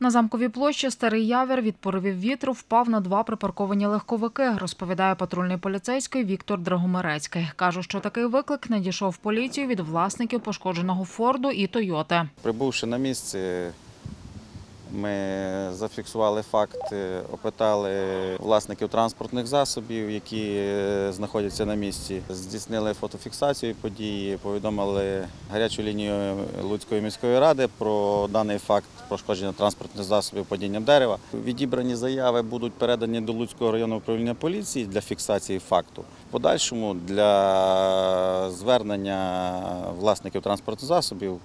На замковій площі Старий Явір від поривів вітру впав на два припарковані легковики, розповідає патрульний поліцейський Віктор Драгомерецький. Каже, що такий виклик надійшов поліцію від власників пошкодженого Форду і Тойоти. Прибувши на місце, ми зафіксували факт, е, опитали власників транспортних засобів, які е, знаходяться на місці. Здійснили фотофіксацію події, повідомили гарячу лінію Луцької міської ради про даний факт пошкодження транспортних засобів падінням дерева. Відібрані заяви будуть передані до Луцького районного управління поліції для фіксації факту. Подальшому для звернення власників транспортних засобів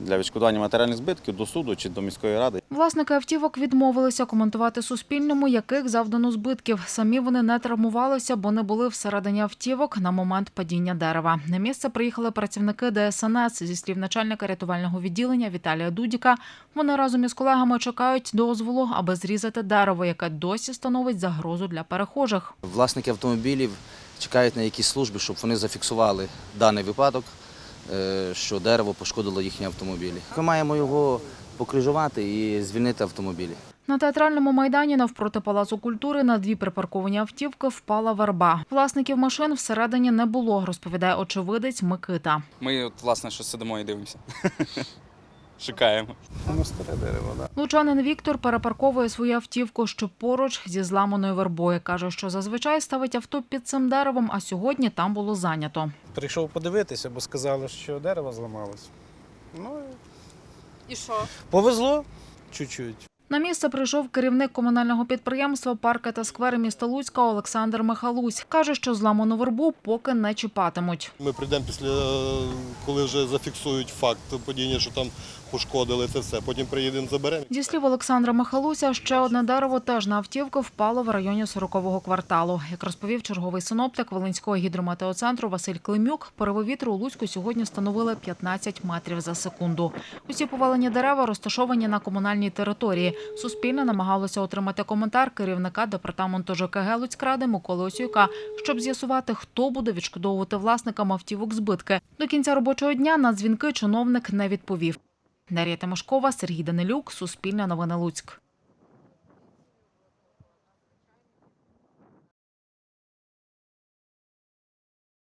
для відшкодування матеріальних збитків до суду чи до міської ради. Власники автівок відмовилися коментувати Суспільному, яких завдано збитків. Самі вони не травмувалися, бо не були всередині автівок на момент падіння дерева. На місце приїхали працівники ДСНС. Зі слів начальника рятувального відділення Віталія Дудіка. Вони разом із колегами чекають дозволу, аби зрізати дерево, яке досі становить загрозу для перехожих. Власники автомобілів чекають на якісь служби, щоб вони зафіксували даний випадок, що дерево пошкодило їхні автомобілі. Ми маємо його покрижувати і звільнити автомобілі. На театральному майдані навпроти палацу культури на дві припарковані автівки впала верба. Власників машин всередині не було, розповідає очевидець Микита. Ми, от, власне, що сидимо і дивимося. Шукаємо. Воно старе дерево, да. Лучанин Віктор перепарковує свою автівку, що поруч зі зламаною вербою. Каже, що зазвичай ставить авто під цим деревом, а сьогодні там було зайнято. Прийшов подивитися, бо сказали, що дерево зламалось. Ну, І що? повезло чуть-чуть. На місце прийшов керівник комунального підприємства «Парки та сквери міста Луцька Олександр Михалусь. Каже, що зламану вербу поки не чіпатимуть. Ми прийдемо після, коли вже зафіксують факт падіння, що там пошкодили це все. Потім приїдемо, заберемо. Зі слів Олександра Михалуся, ще одне дерево теж на автівку впало в районі 40-го кварталу. Як розповів черговий синоптик Волинського гідрометеоцентру Василь Климюк, пориви вітру у Луцьку сьогодні становили 15 метрів за секунду. Усі повалені дерева розташовані на комунальній території. Суспільне намагалося отримати коментар керівника департаменту ЖКГ Луцькради Миколи Осюка, щоб з'ясувати, хто буде відшкодовувати власникам автівок збитки. До кінця робочого дня на дзвінки чиновник не відповів. Дар'я Тимошкова, Сергій Данилюк, Суспільне новини Луцьк.